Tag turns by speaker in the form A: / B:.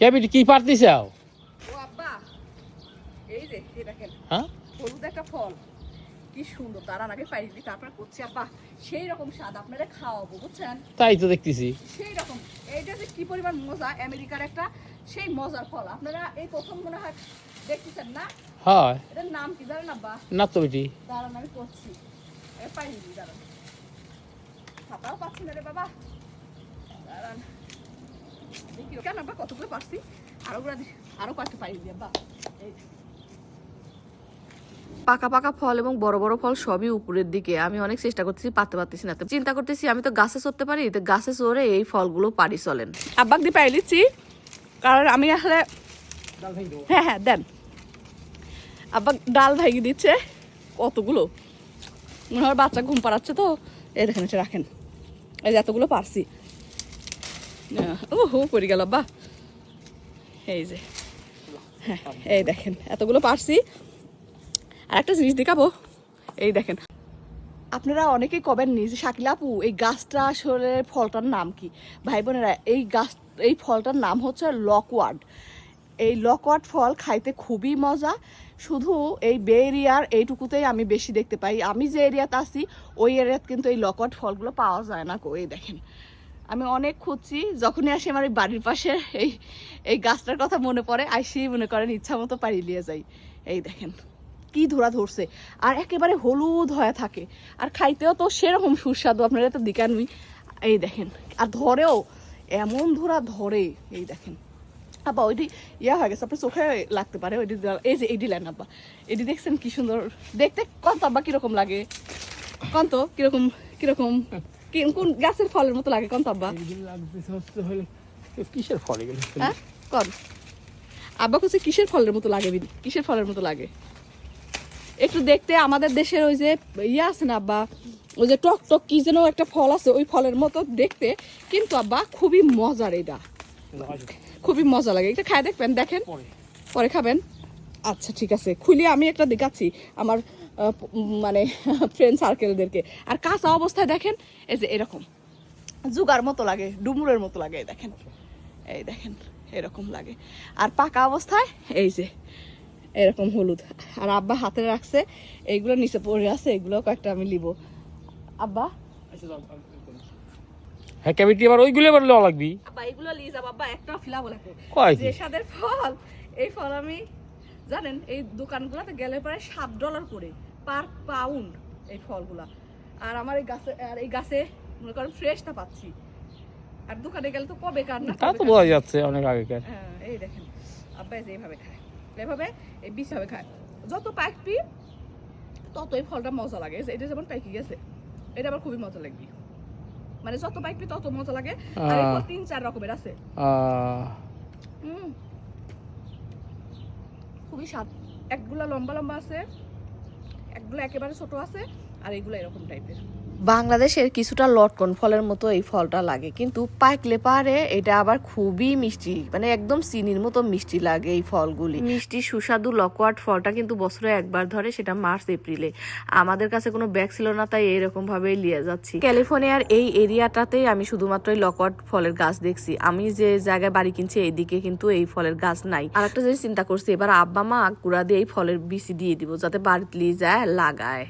A: ক্যাবিটি কি পারতি চাও
B: ও আব্বা এই যে এই দেখেন
A: হ্যাঁ?
B: হলুদ একটা ফল কি সুন্দর তারা আগে পাইলি তারপর করছি আব্বা সেই রকম স্বাদ আপনারা খাওয়াবো বুঝছেন?
A: তাই তো দেখতেছি।
B: সেই রকম এইটা যে কি পরিমাণ মজা আমেরিকার একটা সেই মজার ফল আপনারা এই প্রথম মনে হয় দেখতেছেন না?
A: হয়।
B: এটার নাম কি জানেন আব্বা?
A: না তো বেটি
B: দাঁড়ান আমি করছি। এ পাইনি দাঁড়ান। খাতাও পাচ্ছি না রে বাবা। দাঁড়ান। কেন কতগুলো পারছি? এই।
C: পাকা পাকা ফল এবং বড় বড় ফল সবই উপরের দিকে। আমি অনেক চেষ্টা করতেছি পারতে পারতেছি না। তো চিন্তা করতেছি আমি তো গাছে চড়তে পারি তো গাছে চড়ে এই ফলগুলো পারি চলেন।
B: আব্বাক দিয়ে পাই লিচ্ছি কারণ আমি আসলে হ্যাঁ হ্যাঁ দেন। আব্বা ডাল ভাইগি দিচ্ছে কতগুলো? মনে হয় বাচ্চা ঘুম পাড়াচ্ছে তো। এই দেখেন এটা রাখেন। এই যে এতগুলো পারছি। গেল আব্বা এই যে হ্যাঁ এই দেখেন, এতগুলো পারছি। আর একটা জিনিস দেখাবো, এই দেখেন। আপনারা অনেকেই কবেন নি যে, শাকিলা আপু, এই গাছটা আসলে ফলটার নাম কি? ভাই বোনেরা, এই গাছ, এই ফলটার নাম হচ্ছে লকওয়ার্ড। এই লকওয়ার্ড ফল খাইতে খুবই মজা। শুধু এই বে এরিয়ার এইটুকুতেই আমি বেশি দেখতে পাই। আমি যে এরিয়াতে আছি, ওই এরিয়াতে কিন্তু এই লকওয়ার্ড ফলগুলো পাওয়া যায় না কো এই দেখেন। আমি অনেক খুঁজছি, যখনই আসি আমার বাড়ির পাশে, এই এই গাছটার কথা মনে পড়ে, আইসি মনে করেন ইচ্ছা মতো পারি নিয়ে যাই। এই দেখেন, কি ধরা ধরছে। আর একেবারে হলুদ হয়ে থাকে। আর খাইতেও তো সেরকম সুস্বাদু, আপনারা তো দিকানুই এই দেখেন, আর ধরেও এমন ধরা ধরে, এই দেখেন। আব্বা, ওইটি ইয়া হয়ে গেছে, আপনার চোখে লাগতে পারে, ওইটি এই যে এইটি লেন আব্বা। এটি দেখছেন কি সুন্দর? দেখতে কন্ত, আব্বা, কীরকম লাগে? কন্ত, কীরকম কীরকম? কোন গাছের ফলের মতো লাগে কন্ত আব্বা?
A: কিসের ফল এগুলো?
B: হ্যাঁ? কন? আব্বা কাছে কিসের ফলের মতো লাগে কিসের ফলের মতো লাগে? একটু দেখতে আমাদের দেশের ওই যে ইয়ে আছে না আব্বা? ওই যে টক টক কি যেন একটা ফল আছে ওই ফলের মতো দেখতে। কিন্তু আব্বা খুবই মজার এটা। খুবই মজা লাগে। এটা খায় দেখবেন দেখেন।
A: পরে
B: খাবেন। আচ্ছা ঠিক আছে। খুলে আমি একটা দেখাচ্ছি আমার মানে ফ্রেন্ড সার্কেলদেরকে আর কাঁচা অবস্থায় দেখেন এই যে এরকম। জুগার মতো লাগে ডুমুরের মতো লাগে দেখেন। এই দেখেন এরকম লাগে। আর পাকা অবস্থায় এই যে এরকম হলুদ। আর আব্বা হাতে রাখছে এইগুলো নিচে পড়ে আছে এগুলো কয়েকটা আমি লিব। আব্বা?
A: হ্যাঁ ক্যাবিটি আবার ওইগুলো আবার লওয়া লাগবি।
B: আব্বা এগুলো যাব আব্বা একটা ফিলা বলে
A: কয়
B: যে স্বাদের ফল এই ফল আমি জানেন এই দোকানগুলোতে গেলে প্রায় সাত ডলার করে পার পাউন্ড এই ফলগুলা। আর আমার এই গাছে আর এই গাছে মনে করেন ফ্রেশটা পাচ্ছি। আর দোকানে গেলে তো কবে কার না
A: তা তো। বোঝা যাচ্ছে অনেক আগেকার।
B: হ্যাঁ এই দেখেন আব্বা যে এইভাবে খায় এইভাবে এই বিষভাবে খায়। যত পাকবি তত এই ফলটা মজা লাগে। এটা যেমন পাইকি গেছে এটা আবার খুবই মজা লাগবে। মানে যত পাকবি তত মজা লাগে। আর এই তিন চার রকমের আছে। হুম। খুবই স্বাদ একগুলা লম্বা লম্বা আছে একগুলা একেবারে ছোট আছে। আর এইগুলা এরকম টাইপের
C: বাংলাদেশের কিছুটা লটকন ফলের মতো এই ফলটা লাগে কিন্তু পাকলে পারে এটা আবার খুবই মিষ্টি মানে একদম চিনির মতো মিষ্টি লাগে এই ফলগুলি। মিষ্টি সুস্বাদু লকওয়ার্ড ফলটা কিন্তু বছরে একবার ধরে সেটা মার্চ এপ্রিলে। আমাদের কাছে কোনো ব্যাগ ছিল না তাই এরকম ভাবে নিয়ে যাচ্ছি। ক্যালিফোর্নিয়ার এই এরিয়াটাতেই আমি শুধুমাত্র এই লকওয়ার্ড ফলের গাছ দেখছি। আমি যে জায়গায় বাড়ি কিনছি এইদিকে কিন্তু এই ফলের গাছ নাই। আর একটা জিনিস চিন্তা করছি এবার আব্বা মা কুড়া দিয়ে এই ফলের বিচি দিয়ে দিব যাতে বাড়িতে নিয়ে যায় লাগায়।